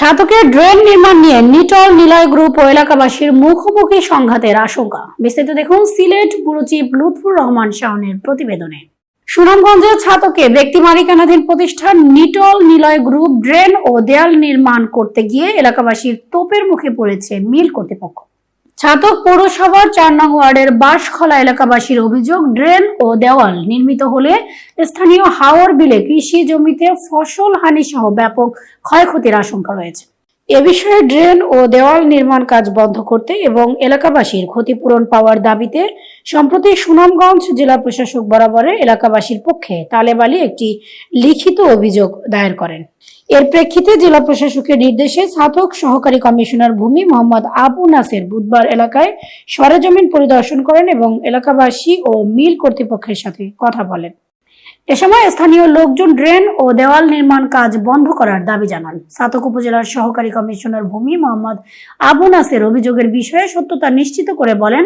ছাতকে drain নির্মাণ নিয়ে Nitol Niloy group ও এলাকাবাসীর মুখোমুখি সংঘাতের আশঙ্কা। বিস্তারিত দেখুন সিলেট বুরুচিপ লুৎফুর রহমান শাহনের প্রতিবেদনে। সুনামগঞ্জের ছাতকে ব্যক্তি মালিকানাধীন প্রতিষ্ঠান নিটল নিলয় গ্রুপ ড্রেন ও দেয়াল নির্মাণ করতে গিয়ে এলাকাবাসীর তোপের মুখে পড়েছে মিল কর্তৃপক্ষ। ছাতক পৌরসভার চার নং ওয়ার্ডের বাঁশখলা এলাকাবাসীর অভিযোগ, ড্রেন ও দেওয়াল নির্মিত হলে স্থানীয় হাওয়ার বিলে কৃষি জমিতে ফসল হানি সহ ব্যাপক ক্ষয়ক্ষতির আশঙ্কা রয়েছে। এ বিষয়ে ড্রেন ও দেওয়াল নির্মাণ কাজ বন্ধ করতে এবং এলাকাবাসীর ক্ষতিপূরণ পাওয়ার দাবিতে সম্প্রতি সুনামগঞ্জ জেলা প্রশাসক বরাবরে এলাকাবাসীর পক্ষে তালেব আলী একটি লিখিত অভিযোগ দায়ের করেন। এর প্রেক্ষিতে জেলা প্রশাসকের নির্দেশে ছাতক সহকারী কমিশনার ভূমি মোহাম্মদ আবু নাসের বুধবার এলাকায় সরেজমিন পরিদর্শন করেন এবং এলাকাবাসী ও মিল কর্তৃপক্ষের সাথে কথা বলেন। এ সময় স্থানীয় লোকজন ড্রেন ও দেওয়াল নির্মাণ কাজ বন্ধ করার দাবি জানান। সাতক উপজেলার সহকারী কমিশনার ভূমি মোহাম্মদ আবু নাসের অভিযোগের বিষয়ে সত্যতা নিশ্চিত করে বলেন,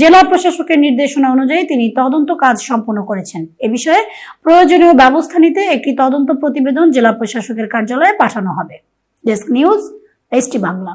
জেলা প্রশাসকের নির্দেশনা অনুযায়ী তিনি তদন্ত কাজ সম্পন্ন করেছেন। এ বিষয়ে প্রয়োজনীয় ব্যবস্থা নিতে একটি তদন্ত প্রতিবেদন জেলা প্রশাসকের কার্যালয়ে পাঠানো হবে। Desk news, ST Bangla.